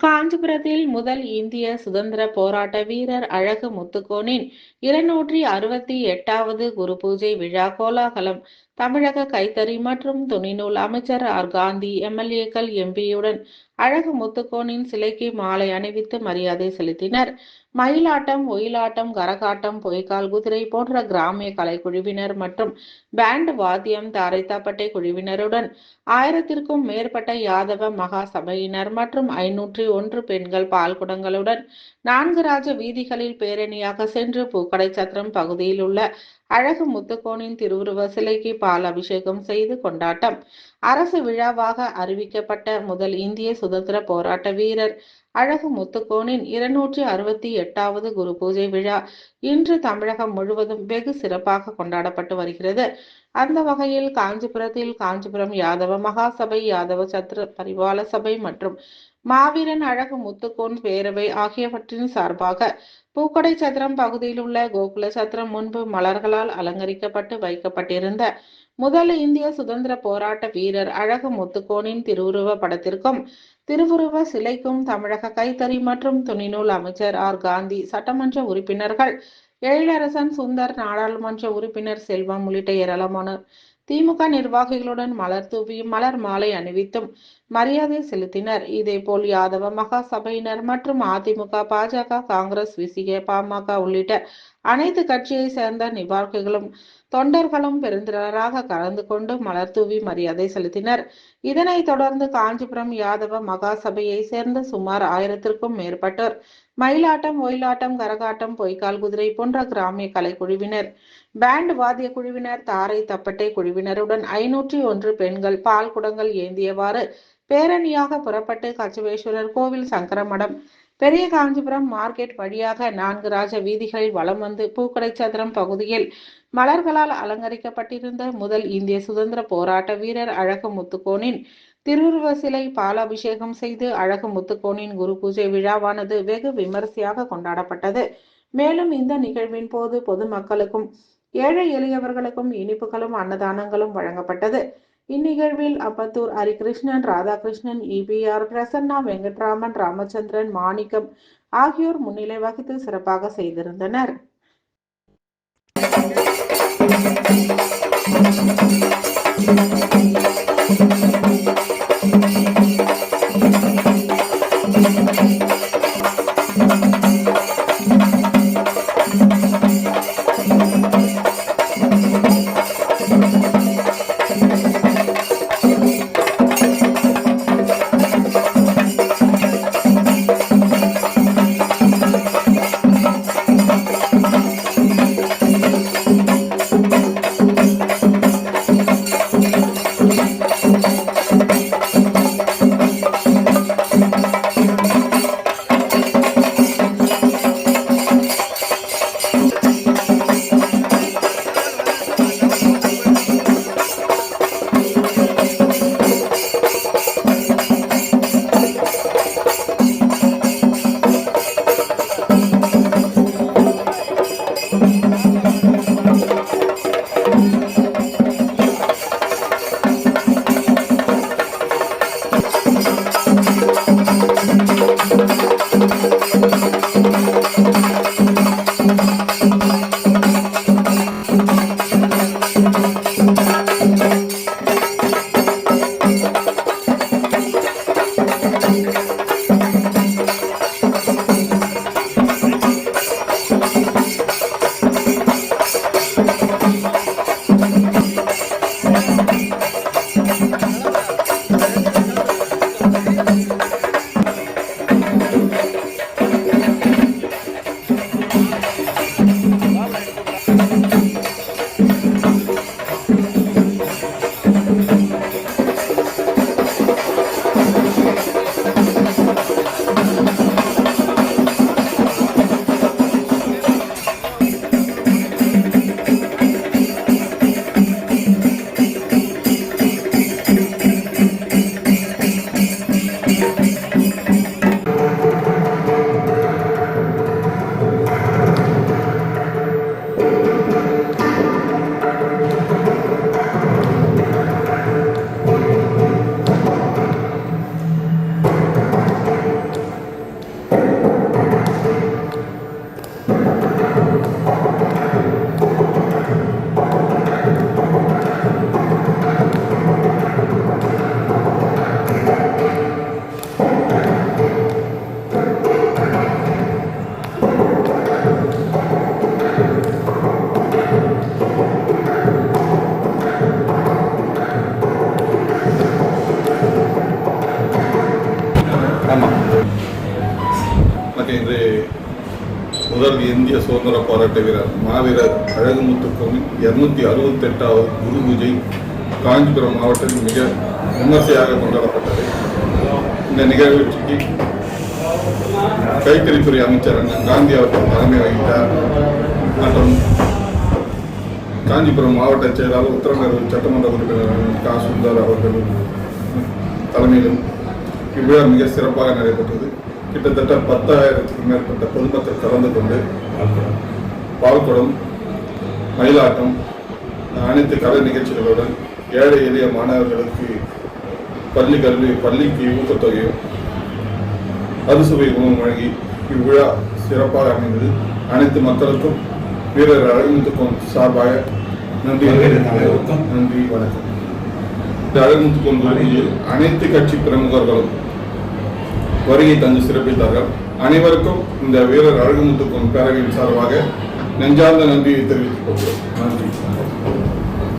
காஞ்சிபுரத்தில் முதல் இந்திய சுதந்திர போராட்ட வீரர் அழகு முத்துக்கோனின் இருநூற்றி அறுபத்தி எட்டாவது குரு பூஜை விழா கோலாகலம். தமிழக கைத்தறி மற்றும் துணிநூல் அமைச்சர் ஆர். காந்தி எம்எல்ஏக்கள் எம்பியுடன் அழகு முத்துக்கோனின் சிலைக்கு மாலை அணிவித்து மரியாதை செலுத்தினர். மயிலாட்டம் ஒயிலாட்டம் கரகாட்டம் பொய்க்கால் குதிரை போன்ற கிராமிய கலைக்குழுவினர் மற்றும் பேண்ட் வாத்தியம் தாரைத்தாப்பட்டை குழுவினருடன் ஆயிரத்திற்கும் மேற்பட்ட யாதவ மகா சபையினர் மற்றும் ஐநூற்றி ஒன்று பெண்கள் பால்குடங்களுடன் நான்கு ராஜ வீதிகளில் பேரணியாக சென்று பூக்கடை சத்திரம் பகுதியில் உள்ள அழகு முத்துக்கோனின் திருவுருவ சிலைக்கு பால் அபிஷேகம் செய்து கொண்டாட்டம். அரசு விழாவாக அறிவிக்கப்பட்ட முதல் இந்திய சுதந்திர போராட்ட வீரர் அழகு முத்துக்கோனின் இருநூற்றி அறுபத்தி எட்டாவது குரு பூஜை விழா இன்று தமிழகம் முழுவதும் வெகு சிறப்பாக கொண்டாடப்பட்டு வருகிறது. அந்த வகையில் காஞ்சிபுரத்தில் காஞ்சிபுரம் யாதவ மகாசபை யாதவ சத்திர பரிவால சபை மற்றும் மாவீரன் அழகு முத்துக்கோன் பேரவை ஆகியவற்றின் சார்பாக பூக்கடை சத்திரம் பகுதியில் உள்ள கோகுல சத்திரம் முன்பு மலர்களால் அலங்கரிக்கப்பட்டு வைக்கப்பட்டிருந்த முதல் இந்திய சுதந்திர போராட்ட வீரர் அழகு முத்துக்கோனின் திருவுருவ படத்திற்கும் திருவுருவ சிலைக்கும் தமிழக கைத்தறி மற்றும் துணிநூல் அமைச்சர் ஆர். காந்தி சட்டமன்ற உறுப்பினர்கள் எழிலரசன் சுந்தர் நாடாளுமன்ற உறுப்பினர் செல்வம் உள்ளிட்ட ஏராளமானோர் திமுக நிர்வாகிகளுடன் மலர் தூவியும் மலர் மாலை அணிவித்தும் மரியாதை செலுத்தினர். இதேபோல் யாதவ மகா சபையினர் மற்றும் அதிமுக பாஜக காங்கிரஸ் விசிக பாமக உள்ளிட்ட அனைத்து கட்சியை சேர்ந்த நிர்வாகிகளும் தொண்டர்களும் பெருந்திரராக கலந்து கொண்டு மலர் தூவி மரியாதை செலுத்தினர். இதனை தொடர்ந்து காஞ்சிபுரம் யாதவ மகாசபையை சேர்ந்த சுமார் ஆயிரத்திற்கும் மேற்பட்டோர் மயிலாட்டம் ஒயிலாட்டம் கரகாட்டம் பொய்க்கால் குதிரை போன்ற கிராமிய கலைக்குழுவினர் பேண்ட் வாத்திய குழுவினர் தாரை தப்பட்டை குழுவினருடன் ஐநூற்றி ஒன்று பெண்கள் பால் குடங்கள் ஏந்தியவாறு பேரணியாக புறப்பட்டு கச்சவேஸ்வரர் கோவில் சங்கரமடம் பெரிய காஞ்சிபுரம் மார்க்கெட் வழியாக நான்கு ராஜ வீதிகளில் வலம் வந்து பூக்கடை சதுரம் பகுதியில் மலர்களால் அலங்கரிக்கப்பட்டிருந்த முதல் இந்திய சுதந்திர போராட்ட வீரர் அழகு முத்துக்கோனின் திருவுருவ சிலை பாலாபிஷேகம் செய்து அழகு முத்துக்கோனின் குரு பூஜை விழாவானது வெகு விமரிசையாக கொண்டாடப்பட்டது. மேலும் இந்த நிகழ்வின் போது பொதுமக்களுக்கும் ஏழை எளியவர்களுக்கும் இனிப்புகளும் அன்னதானங்களும் வழங்கப்பட்டது. இந்நிகழ்வில் அப்பத்தூர் ஹரிகிருஷ்ணன் ராதாகிருஷ்ணன் இபிஆர் பிரசன்னா வெங்கட்ராமன் ராமச்சந்திரன் மாணிக்கம் ஆகியோர் முன்னிலை வகித்து சிறப்பாக செய்திருந்தனர் முதல் இந்திய சுதந்திர போராட்ட வீரர் மாவீரர் அழகுமுத்து கோவில் இருநூத்தி அறுபத்தி எட்டாவது குரு பூஜை காஞ்சிபுரம் மாவட்டத்தில் மிக விமர்சையாக கொண்டாடப்பட்டது. இந்த நிகழ்ச்சிக்கு கைத்தறித்துறை அமைச்சர் அண்ணன் காந்தி அவர்கள் தலைமை வகித்தார். மற்றும் காஞ்சிபுரம் மாவட்ட செயலாளர் உத்தரநகர் சட்டமன்ற உறுப்பினர் கா. சுந்தர் அவர்கள் தலைமையிலும் இவ்விழா மிக சிறப்பாக நடைபெற்றது. கிட்டத்தட்ட பத்தாயிரத்துக்கும் மேற்பட்ட பொதுமக்கள் கலந்து கொண்டு பால்குடம் மயிலாட்டம் அனைத்து கலை நிகழ்ச்சிகளுடன் ஏழை எளிய மாணவர்களுக்கு பள்ளி கல்வி பள்ளிக்கு ஊக்கத்தொகையும் அறுசுவை உணவு வழங்கி இவ்விழா சிறப்பாக அமைந்தது. அனைத்து மக்களுக்கும் வீரர் அழகுமுத்துக்கும் சார்பாக நன்றி நன்றி வணக்கம். இந்த அழகுமுத்துக்கும் அனைத்து கட்சி பிரமுகர்களும் வருகை தந்து சிறப்பித்தார்கள். அனைவருக்கும் இந்த வீரர் அழகுமுத்துக்கும் பேரவையின் சார்பாக நெஞ்சார்ந்த நன்றியை தெரிவித்துக் கொள்கிறோம். நன்றி.